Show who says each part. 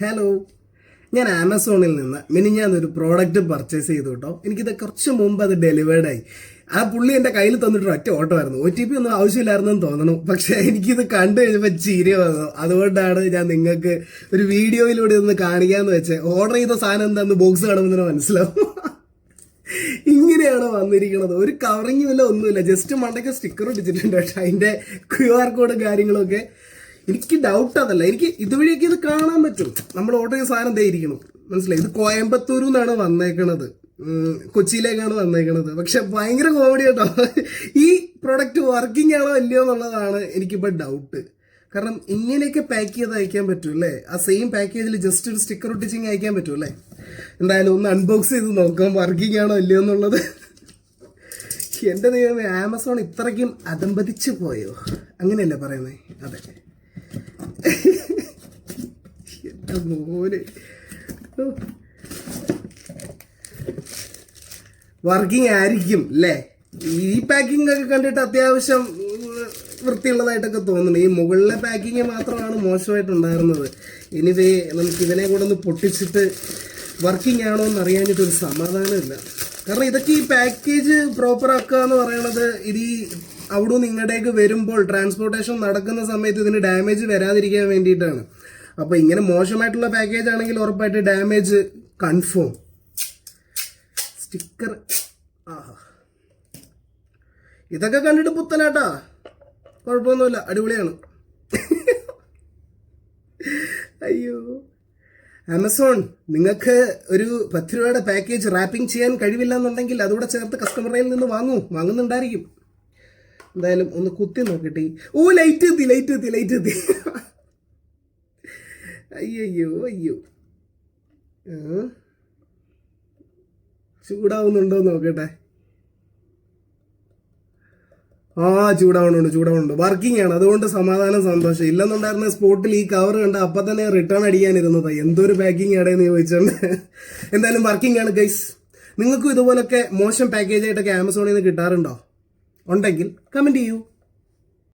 Speaker 1: Hello ഞാൻ ആമസോണിൽ നിന്ന് മിനിഞ്ഞാന്നൊരു പ്രോഡക്റ്റ് പർച്ചേസ് ചെയ്തു കേട്ടോ. എനിക്കിത് കുറച്ച് മുമ്പ് അത് ഡെലിവേർഡ് ആയി. ആ പുള്ളി എന്റെ കയ്യിൽ തന്നിട്ട് ഒറ്റ ഓട്ടോ ആയിരുന്നു. ഒ ടി പി ഒന്നും ആവശ്യമില്ലായിരുന്നെന്ന് തോന്നണു. പക്ഷേ എനിക്കിത് കണ്ടു കഴിഞ്ഞപ്പോൾ ചിരി വന്നു. അതുകൊണ്ടാണ് ഞാൻ നിങ്ങൾക്ക് ഒരു വീഡിയോയിലൂടെ ഒന്ന് കാണിക്കാന്ന് വെച്ചേ. ഓർഡർ ചെയ്ത സാധനം എന്താന്ന് ബോക്സ് കാണുമ്പോൾ മനസ്സിലാവും. ഇങ്ങനെയാണ് വന്നിരിക്കുന്നത് ഒരു കവറിങ്ങും ഇല്ല ഒന്നുമില്ല. ജസ്റ്റ് മണ്ടയ്ക്ക് സ്റ്റിക്കർ ഇട്ടിട്ടുണ്ട് കേട്ടോ. അതിന്റെ ക്യു ആർ കോഡ് കാര്യങ്ങളൊക്കെ. എനിക്ക് ഡൗട്ട് അതല്ല. എനിക്ക് ഇതുവഴിയൊക്കെ ഇത് കാണാൻ പറ്റും. നമ്മൾ ഓർഡർ ചെയ്ത സാധനം ദേ ഇരിക്കണം മനസ്സിലായി? ഇത് കോയമ്പത്തൂരിൽ നിന്നാണ് വന്നേക്കണത് കൊച്ചിയിലേക്കാണ് വന്നേക്കണത്. പക്ഷെ ഭയങ്കര കോമഡി കേട്ടോ ഈ പ്രൊഡക്റ്റ് വർക്കിംഗ് ആണോ അല്ലയോ എന്നുള്ളതാണ് എനിക്കിപ്പോൾ ഡൗട്ട് കാരണം ഇങ്ങനെയൊക്കെ പാക്ക് ചെയ്ത് അയക്കാൻ പറ്റും അല്ലേ? ആ സെയിം പാക്കേജിൽ ജസ്റ്റ് ഒരു സ്റ്റിക്കർ ഒട്ടിച്ചിങ് അയക്കാൻ പറ്റും അല്ലേ? എന്തായാലും ഒന്ന് അൺബോക്സ് ചെയ്ത് നോക്കാം വർക്കിംഗ് ആണോ അല്ലയോ എന്നുള്ളത്. എന്റെ ദൈവമേ ആമസോൺ ഇത്രയ്ക്കും അതമ്പതിച്ചു പോയോ? അങ്ങനെയല്ലേ പറയുന്നത് അതെ. എന്റെ മോന് വർക്കിംഗ് ആയിരിക്കും അല്ലേ? ഈ പാക്കിംഗ് ഒക്കെ കണ്ടിട്ട് അത്യാവശ്യം വൃത്തിയുള്ളതായിട്ടൊക്കെ തോന്നുന്നു. ഈ മുകളിലെ പാക്കിങ് മാത്രമാണ് മോശമായിട്ടുണ്ടായിരുന്നത് ഇനിവേ നമുക്ക് ഇതിനെ കൂടെ ഒന്ന് പൊട്ടിച്ചിട്ട് വർക്കിംഗ് ആണോ എന്ന് അറിയാഞ്ഞിട്ട് ഒരു സമാധാനമില്ല. കാരണം ഇതൊക്കെ ഈ പാക്കേജ് പ്രോപ്പർ ആക്കുക എന്ന് പറയുന്നത് ഇത് ഈ അവിടെ നിങ്ങളുടെയൊക്കെ വരുമ്പോൾ ട്രാൻസ്പോർട്ടേഷൻ നടക്കുന്ന സമയത്ത് ഇതിന് ഡാമേജ് വരാതിരിക്കാൻ വേണ്ടിയിട്ടാണ്. അപ്പോൾ ഇങ്ങനെ മോശമായിട്ടുള്ള പാക്കേജ് ആണെങ്കിൽ ഉറപ്പായിട്ട് ഡാമേജ് കൺഫേം സ്റ്റിക്കർ ആഹാ. ഇതൊക്കെ കണ്ടിട്ട് പുത്തനാട്ടാ. കുഴപ്പമൊന്നുമില്ല. അടിപൊളിയാണ്. അയ്യോ. ആമസോൺ നിങ്ങൾക്ക് ഒരു പത്ത് രൂപയുടെ പാക്കേജ് റാപ്പിംഗ് ചെയ്യാൻ കഴിവില്ല എന്നുണ്ടെങ്കിൽ അതുകൂടെ ചേർത്ത് കസ്റ്റമറിൽ നിന്ന് വാങ്ങൂ. വാങ്ങുന്നുണ്ടായിരിക്കും. എന്തായാലും ഒന്ന് കുത്തി നോക്കട്ടെ ഓ ലൈറ്റ് എത്തി ലൈറ്റ് എത്തി ലൈറ്റ് എത്തി. അയ്യോ. അയ്യോ ചൂടാവുന്നുണ്ടോ നോക്കട്ടെ. ആ ചൂടാവണുണ്ട് ചൂടാവണുണ്ട്. വർക്കിംഗ് ആണ്. അതുകൊണ്ട് സമാധാനം സന്തോഷം. ഇല്ലെന്നുണ്ടായിരുന്ന സ്പോട്ടിൽ ഈ കവർ കണ്ട അപ്പൊ തന്നെ റിട്ടേൺ അടിക്കാനിരുന്നതാ. എന്തൊരു പാക്കിംഗ് ആടേന്ന് ചോദിച്ചുണ്ട്. എന്തായാലും വർക്കിംഗ് ആണ് ഗൈസ് നിങ്ങൾക്കും ഇതുപോലൊക്കെ മോശം പാക്കേജ് ആയിട്ടൊക്കെ ആമസോണിൽ നിന്ന് കിട്ടാറുണ്ടോ? ഉണ്ടെങ്കിൽ കമന്റ് ചെയ്യൂ.